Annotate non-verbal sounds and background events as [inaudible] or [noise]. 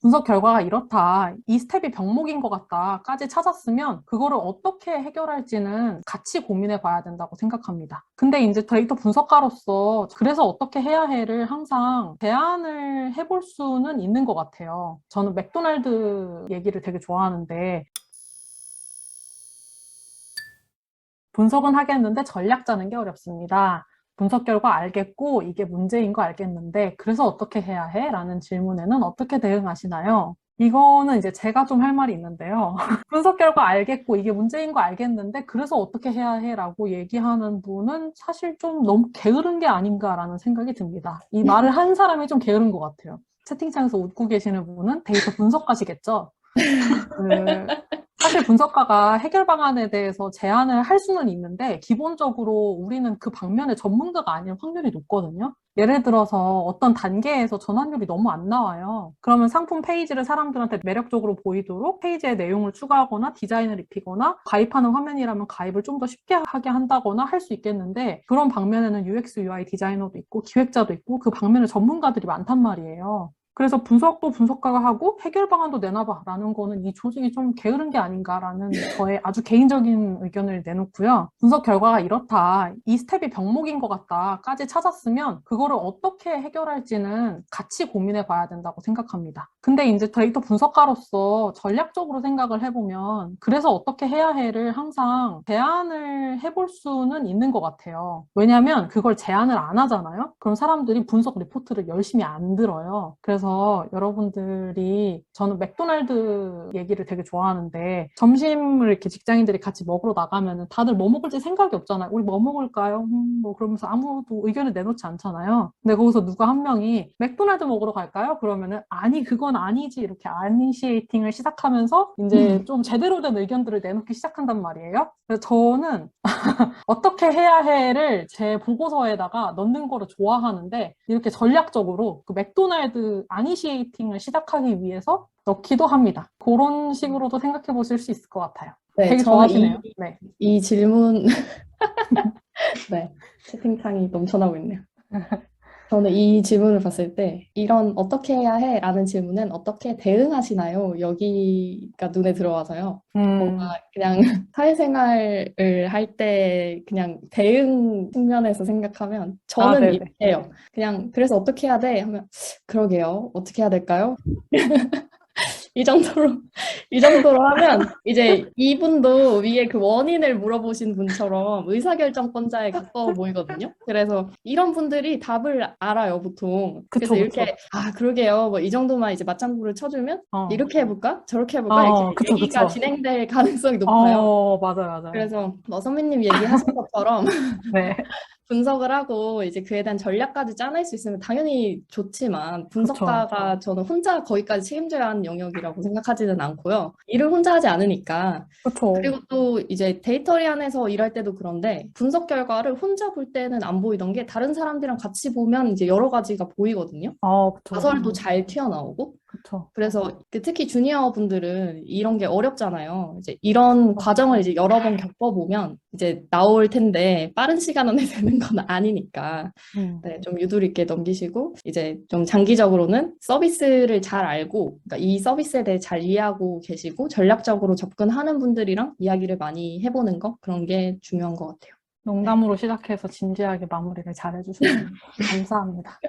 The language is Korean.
분석 결과가 이렇다. 이 스텝이 병목인 것 같다까지 찾았으면 그거를 어떻게 해결할지는 같이 고민해 봐야 된다고 생각합니다. 근데 이제 데이터 분석가로서 그래서 어떻게 해야 해를 항상 제안을 해볼 수는 있는 것 같아요. 저는 맥도날드 얘기를 되게 좋아하는데 분석은 하겠는데 전략 짜는 게 어렵습니다. 분석 결과 알겠고 이게 문제인 거 알겠는데 그래서 어떻게 해야 해? 라는 질문에는 어떻게 대응하시나요? 이거는 이제 제가 좀 할 말이 있는데요. [laughs] 분석 결과 알겠고 이게 문제인 거 알겠는데 그래서 어떻게 해야 해? 라고 얘기하는 분은 사실 좀 너무 게으른 게 아닌가라는 생각이 듭니다. 이 말을 한 사람이 좀 게으른 것 같아요. 채팅창에서 웃고 계시는 분은 데이터 분석가시겠죠? [laughs] 그, 사실 분석가가 해결 방안에 대해서 제안을 할 수는 있는데 기본적으로 우리는 그 방면의 전문가가 아닐 확률이 높거든요. 예를 들어서 어떤 단계에서 전환율이 너무 안 나와요. 그러면 상품 페이지를 사람들한테 매력적으로 보이도록 페이지의 내용을 추가하거나 디자인을 입히거나 가입하는 화면이라면 가입을 좀 더 쉽게 하게 한다거나 할 수 있겠는데 그런 방면에는 UX, UI 디자이너도 있고 기획자도 있고 그 방면에 전문가들이 많단 말이에요. 그래서 분석도 분석가가 하고 해결 방안도 내놔봐라는 거는 이 조직이 좀 게으른 게 아닌가라는 저의 아주 개인적인 의견을 내놓고요. 분석 결과가 이렇다. 이 스텝이 병목인 것 같다까지 찾았으면 그거를 어떻게 해결할지는 같이 고민해 봐야 된다고 생각합니다. 근데 이제 데이터 분석가로서 전략적으로 생각을 해보면 그래서 어떻게 해야 해를 항상 제안을 해볼 수는 있는 것 같아요. 왜냐하면 그걸 제안을 안 하잖아요. 그럼 사람들이 분석 리포트를 열심히 안 들어요. 그래서 여러분들이 저는 맥도날드 얘기를 되게 좋아하는데 점심을 이렇게 직장인들이 같이 먹으러 나가면 다들 뭐 먹을지 생각이 없잖아요. 우리 뭐 먹을까요? 음, 뭐 그러면서 아무도 의견을 내놓지 않잖아요. 근데 거기서 누가 한 명이 맥도날드 먹으러 갈까요? 그러면은 아니 그건 아니지 이렇게 아니시에이팅을 시작하면서 이제 음. 좀 제대로 된 의견들을 내놓기 시작한단 말이에요. 그래서 저는 [laughs] 어떻게 해야 해를 제 보고서에다가 넣는 거를 좋아하는데 이렇게 전략적으로 그 맥도날드 아니시에이팅을 시작하기 위해서 넣기도 합니다. 그런 식으로도 생각해 보실 수 있을 것 같아요. 네, 되게 좋아하시네요. 이, 네. 이 질문, [laughs] 네, 채팅창이 넘쳐나고 있네요. [laughs] 저는 이 질문을 봤을 때 이런 어떻게 해야 해? 라는 질문은 어떻게 대응하시나요? 여기가 눈에 들어와서요. 음, 뭔가 그냥 [laughs] 사회생활을 할 때 그냥 대응 측면에서 생각하면 아, 저는. 이렇게 해요. 그냥 그래서 어떻게 해야 돼? 하면 그러게요. 어떻게 해야 될까요? 이 정도로 이 정도로 하면 이제 이분도 위에 그 원인을 물어보신 분처럼 의사결정권자에 가까워 보이거든요. 그래서 이런 분들이 답을 알아요, 보통. 그쵸, 그래서 이렇게 아, 그러게요. 뭐 이 정도만 이제 맞장구를 쳐주면 어. 이렇게 해볼까? 저렇게 해볼까? 어, 이렇게 그쵸, 얘기가 그쵸. 진행될 가능성이 높아요. 어, 맞아요, 맞아요. 그래서 뭐 선배님 얘기하신 것처럼 [laughs] 네. 분석을 하고 이제 그에 대한 전략까지 짜낼 수 있으면 당연히 좋지만 분석가가 저는 혼자 거기까지 책임져야 하는 영역이라고 생각하지는 않고요. 일을 혼자 하지 않으니까. 그쵸. 그리고 또 이제 데이터리 안에서 일할 때도 그런데 분석 결과를 혼자 볼 때는 안 보이던 게 다른 사람들이랑 같이 보면 이제 여러 가지가 보이거든요. 어, 그쵸. 가설도 잘 튀어나오고. 그쵸. 그래서 그 특히 주니어 분들은 이런 게 어렵잖아요. 이제 이런 과정을 이제 여러 번 겪어보면 이제 나올 텐데 빠른 시간 안에 [laughs] 되는 건 아니니까 음. 네, 좀 유도리 있게 넘기시고 이제 좀 장기적으로는 서비스를 잘 알고 그러니까 이 서비스에 대해 잘 이해하고 계시고 전략적으로 접근하는 분들이랑 이야기를 많이 해보는 거 그런 게 중요한 것 같아요. 농담으로 시작해서 진지하게 마무리를 잘 해주셔서 [laughs] 감사합니다.